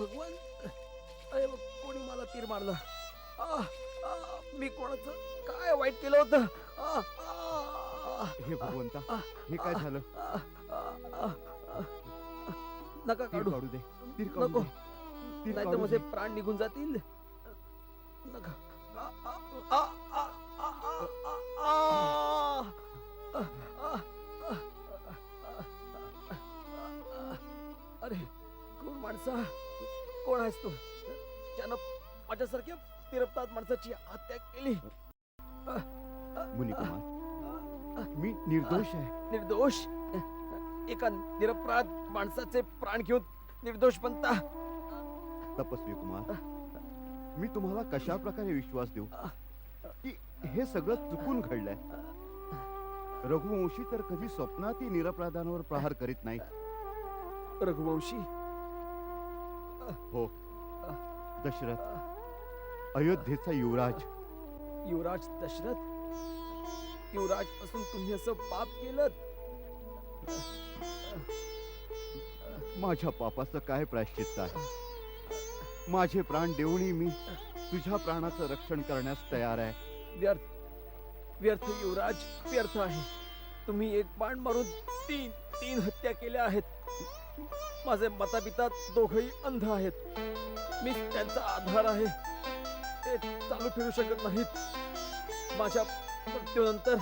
भगवान अरे बघ, कोणी मला तीर मारला? आ, आ, मी कोणाचं काय वाईट केलं होतं? आ, आ, हे भगवंता हे काय झालं? आ, आ, नका तीर काढू. काढू दे तीर काढू नको. दे तीर नाहीतर काढू माझे दे. प्राण निघून जातील. नका. आ, कोण माणसा? कोण आहेस तू? ज्यानं माझ्यासारख्या तिरपतात माणसाची हत्या केली. मुनिकुमार मी निर्दोष आहे. निर्दोष? एका निरपराध माणसाचे प्राण घेऊन निर्दोष बनता? तपस्वी कुमार मी तुम्हाला कशा प्रकारे विश्वास देऊ? की हे सगळं चुकून घडलंय? रघुवंशी तर कधी स्वप्नातही निरपराधांवर प्रहार करीत नाही रघुवंशी हो. दशरथ अयोध्येचा युवराज. युवराज दशरथ? युवराजपासून तुम्ही असं पाप केलं माझ्या पापाचं काय प्रायश्चित्त आहे? माझे प्राण देऊनही मी तुझ्या प्राणाचं रक्षण करण्यास तयार आहे. व्यर्थ व्यर्थ युवराज व्यर्थ आहे. तुम्ही एक बाण मारून तीन तीन हत्या केल्या आहेत. माझे माता पिता दोघही अंध आहेत. मी त्यांचा आधार आहे. ते चालू फिरू शकत नाहीत. माझ्या मृत्यूनंतर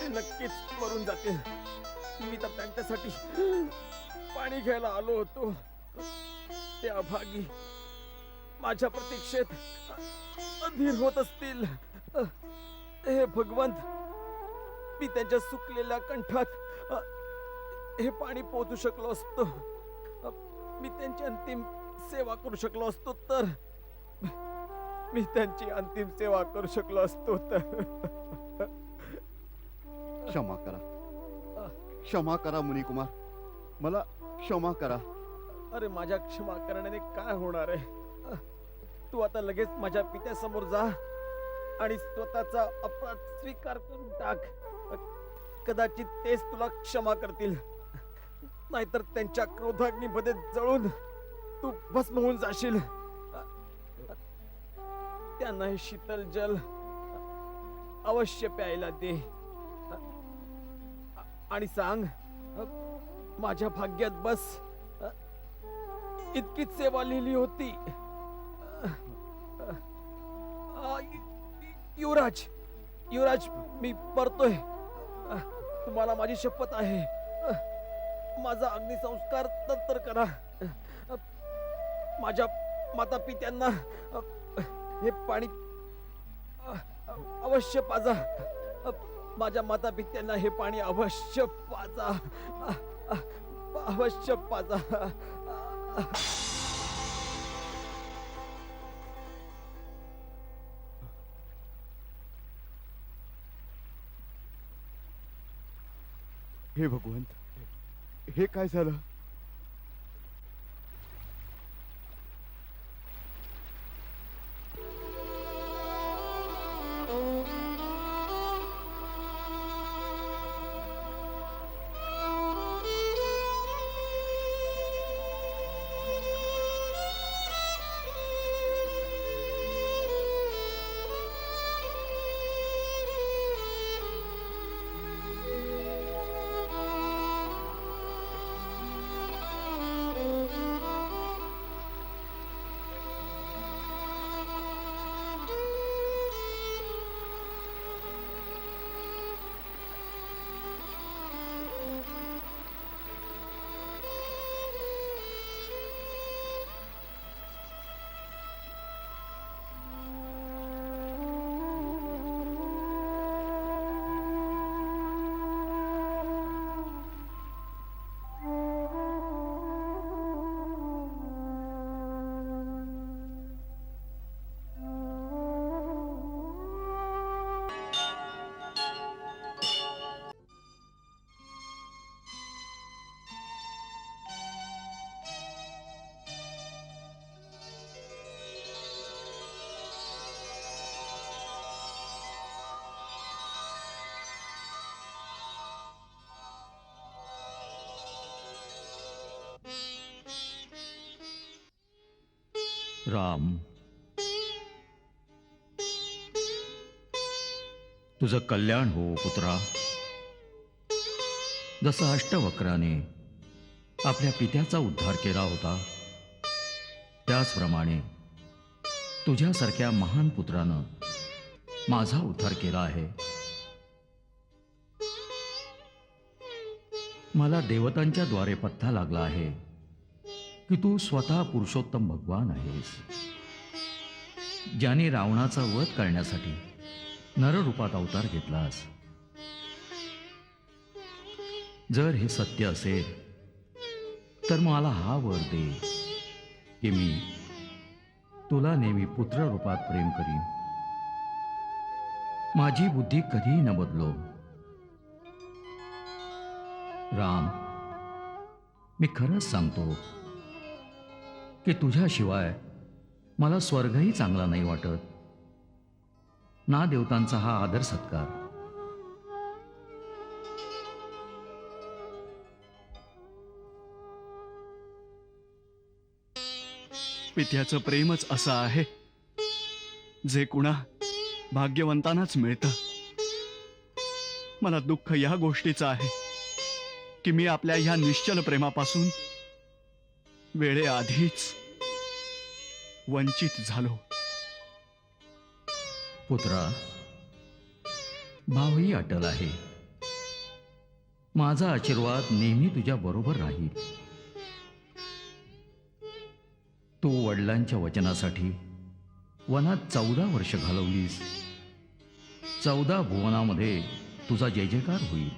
ते नक्कीच मरून जातील. मी तर त्यांच्यासाठी पाणी घ्यायला आलो होतो. ते अभागी माझ्या प्रतीक्षेत अधीर होत असतील. हे भगवंत मी त्यांच्या सुकलेल्या कंठात हे पाणी पोहोचू शकलो असतो. मी त्यांची अंतिम सेवा करू शकलो असतो तर मी त्यांची अंतिम सेवा करू शकलो असतो तर क्षमा करा. क्षमा करा मुनिकुमार. मला क्षमा करा. अरे माझ्या क्षमा करण्याने काय होणार आहे? तू आता लगेच माझ्या पित्यासमोर जा आणि स्वतःचा अपराध स्वीकार करून टाक. कदाचित तेच तुला क्षमा करतील. नाहीतर त्यांच्या क्रोधाग्नीमध्ये जळून तू भस्म होऊन जाशील. त्यांना हे शीतल जल अवश्य प्यायला दे. आणि सांग माझ्या भाग्यात बस. इतकीच सेवा लिहिली होती. युवराज युवराज मी परतोय. तुम्हाला माझी शपथ आहे. माझा अग्निसंस्कार नंतर करा. माझ्या माता पित्यांना हे पाणी अवश्य पाजा. माझ्या माता पित्यांना हे पाणी अवश्य पाजा. अवश्य पाजा. हे भगवंत हे काय झालं? राम. तुझं कल्याण हो पुत्रा. जसं अष्टवक्राने आपल्या पित्याचा उद्धार केला होता त्याचप्रमाणे तुझ्यासारख्या महान पुत्रानं माझा उद्धार केला आहे. मला देवतांच्या द्वारे पत्ता लागला आहे. की तू स्वतः पुरुषोत्तम भगवान आहेस. ज्याने रावणाचा वध करण्यासाठी नररूपात अवतार घेतलास. जर हे सत्य असेल तर मला हा वर दे की मी तुला नेहमी पुत्र रूपात प्रेम करीन. माझी बुद्धी कधीही न बदलो. राम मी खरंच सांगतो की तुझ्याशिवाय मला स्वर्गही चांगला नाही वाटत. ना देवतांचा हा आदर सत्कार. पित्याचं प्रेमच असं आहे जे कुणा भाग्यवंतांनाच मिळतं. मला दुःख या गोष्टीचं आहे की मी आपल्या ह्या निश्चल प्रेमापासून वेळेआधीच वंचित झालो. पुत्रा भावही अटल आहे. माझा आशीर्वाद नेहमी तुझ्या बरोबर राहील. तू वडिलांच्या वचनासाठी वनात चौदा वर्ष घालवलीस. चौदा भुवनामध्ये तुझा जय जयकार होईल.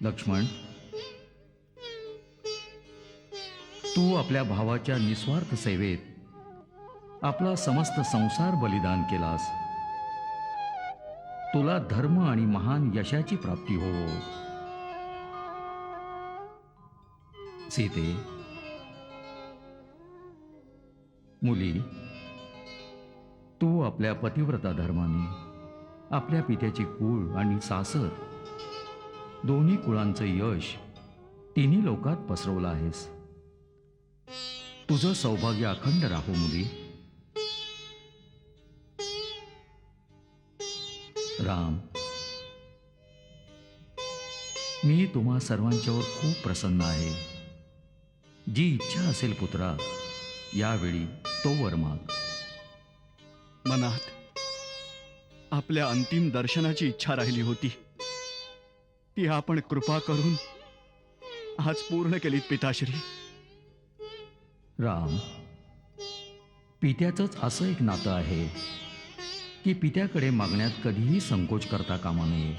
लक्ष्मण तू आपल्या भावाच्या निस्वार्थ सेवेत आपला समस्त संसार बलिदान केलास. तुला धर्म आणि महान यशाची प्राप्ती हो. सीते. मुली तू आपल्या पतिव्रता धर्माने आपल्या पित्याचे कुळ आणि सासर दोन्ही कुळांचं यश तिन्ही लोकात पसरवलं आहेस. तुझं सौभाग्य अखंड राहो मुली. राम. मी तुम्हा सर्वांच्यावर खूप प्रसन्न आहे. जी इच्छा असेल पुत्रा यावेळी तो वर माग. मनात आपल्या अंतिम दर्शनाची इच्छा राहिली होती. ती आपण कृपा करून आज पूर्ण केलीत पिताश्री. राम पित्याचंच असं एक नातं आहे की पित्याकडे मागण्यात कधीही संकोच करता कामा नये.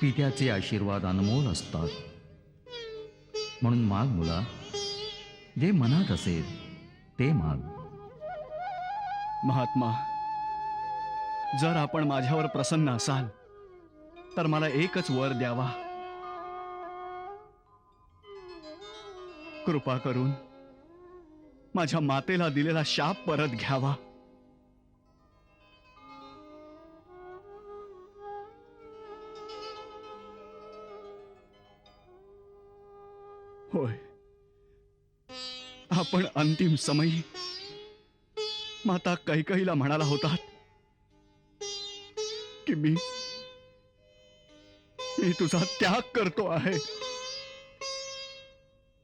पित्याचे आशीर्वाद अनमोल असतात. म्हणून माग मुला जे मनात असेल ते माग. महात्मा जर आपण माझ्यावर प्रसन्न असाल तर मला एकच वर द्यावा. कृपा करून माझ्या मातेला दिलेला शाप परत घ्यावा. होय. आपण अंतिम समयी माता कैकईला म्हणाला होतात की मी मी तुझा त्याग करतो आहे.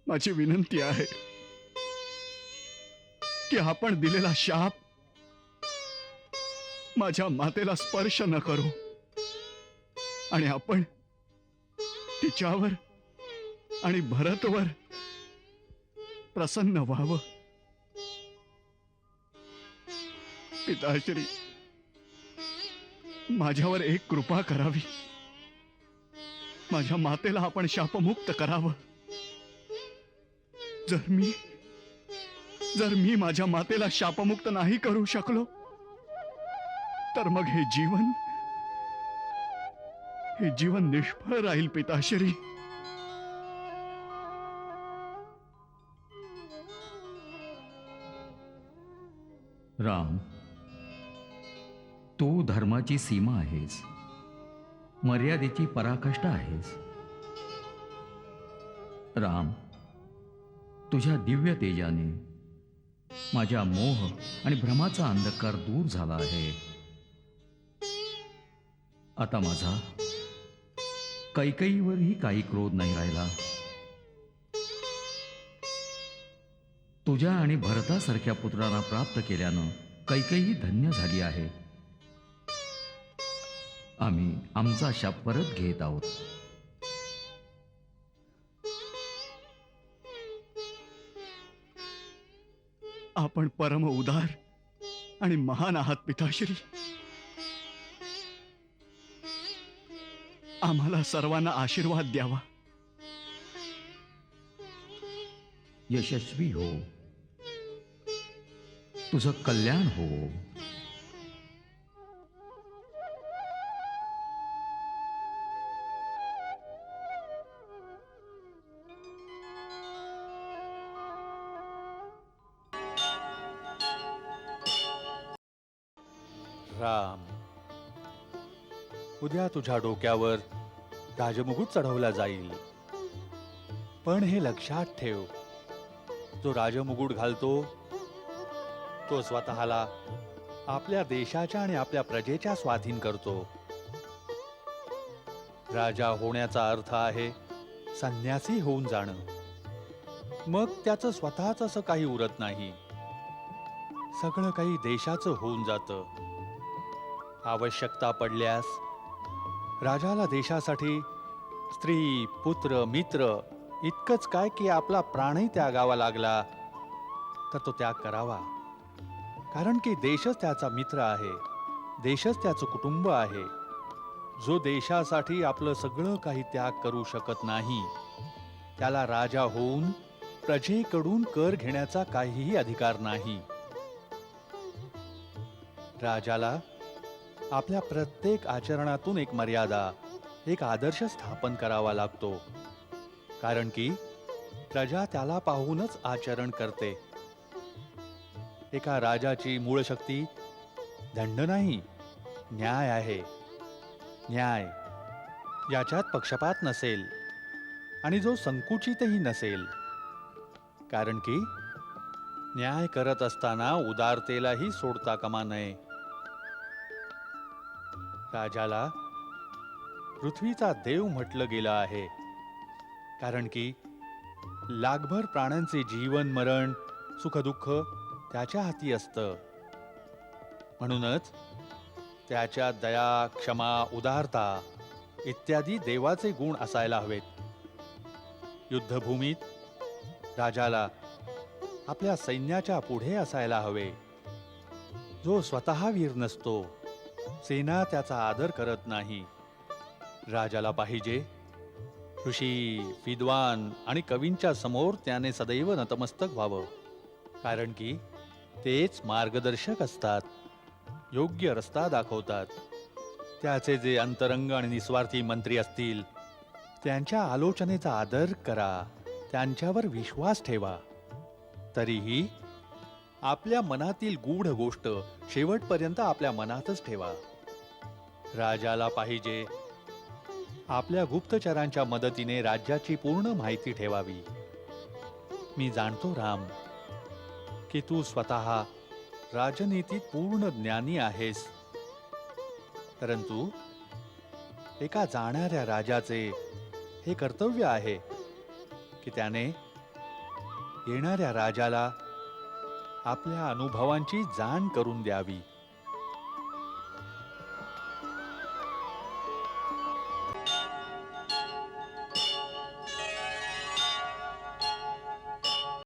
माझी विनंती आहे की आपण दिलेला शाप माझ्या मातेला स्पर्श न करू आणि आपण तिच्यावर आणि भरतवर प्रसन्न व्हावं. पिताश्री माझ्यावर एक कृपा करावी. माझ्या मातेला आपण शापमुक्त करावं. जर मी जर मी माझ्या मातेला शापमुक्त नाही करू शकलो तर मग हे जीवन हे जीवन निष्फळ राहील पिताश्री. राम तू धर्माची सीमा आहेस मर्यादेची पराकाष्ठा आहेस. राम तुझ्या दिव्य तेजाने. माझ्या मोह आणि भ्रमाचा अंधकार दूर झाला आहे. आता माझा कैकईवरही काही क्रोध नाही राहिला. तुझ्या आणि भरतासारख्या पुत्रांना प्राप्त केल्यानं कैकई धन्य झाली आहे. आम्ही आमचा शाप परत घेत आहोत. आपण परम उदार आणि महान आहात पिताश्री. आम्हाला सर्वांना आशीर्वाद द्यावा. यशस्वी हो. तुझं कल्याण हो. राम. उद्या तुझ्या डोक्यावर राजमुकुट चढवला जाईल. पण हे लक्षात ठेव. जो राजमुकुट घालतो तो स्वतःला आपल्या देशाच्या आणि आपल्या प्रजेच्या स्वाधीन करतो. राजा होण्याचा अर्थ आहे संन्यासी होऊन जाणं. मग त्याचं स्वतःच असं काही उरत नाही. सगळं काही देशाचं होऊन जातं. आवश्यकता पडल्यास? राजाला देशासाठी स्त्री पुत्र मित्र इतकंच काय की आपला प्राणही त्यागावा लागला? तर तो त्याग करावा. कारण की देशच त्याचा मित्र आहे. देशच त्याचं कुटुंब आहे. जो देशासाठी आपलं सगळं काही त्याग करू शकत नाही त्याला राजा होऊन प्रजेकडून कर घेण्याचा काहीही अधिकार नाही. राजाला आपल्या प्रत्येक आचरणातून एक मर्यादा एक आदर्श स्थापन करावा लागतो. कारण की प्रजा त्याला पाहूनच आचरण करते. एका राजाची मूळ शक्ती दंड नाही न्याय आहे. न्याय याच्यात पक्षपात नसेल आणि जो संकुचितही नसेल. कारण की न्याय करत असताना उदारतेलाही सोडता कमा नये. राजाला पृथ्वीचा देव म्हटलं गेलं आहे. कारण की लाखभर प्राण्यांचे जीवन मरण सुखदुःख त्याच्या हाती असतं. म्हणूनच त्याच्या दया क्षमा उदारता इत्यादी देवाचे गुण असायला हवेत. युद्धभूमीत राजाला आपल्या सैन्याच्या पुढे असायला हवे. जो स्वतः वीर नसतो सेना त्याचा आदर करत नाही. राजाला पाहिजे. ऋषी विद्वान आणि कवींच्या समोर त्याने सदैव नतमस्तक व्हावं. कारण की तेच मार्गदर्शक असतात. योग्य रस्ता दाखवतात. त्याचे जे अंतरंग आणि निस्वार्थी मंत्री असतील त्यांच्या आलोचनेचा आदर करा. त्यांच्यावर विश्वास ठेवा. तरीही आपल्या मनातील गूढ गोष्ट शेवटपर्यंत आपल्या मनातच ठेवा. राजाला पाहिजे. आपल्या गुप्तचरांच्या मदतीने राज्याची पूर्ण माहिती ठेवावी. मी जाणतो राम की तू स्वतः राजनीतीत पूर्ण ज्ञानी आहेस. परंतु एका जाणाऱ्या राजाचे हे कर्तव्य आहे की त्याने येणाऱ्या राजाला आपल्या अनुभवांची जाण करून द्यावी.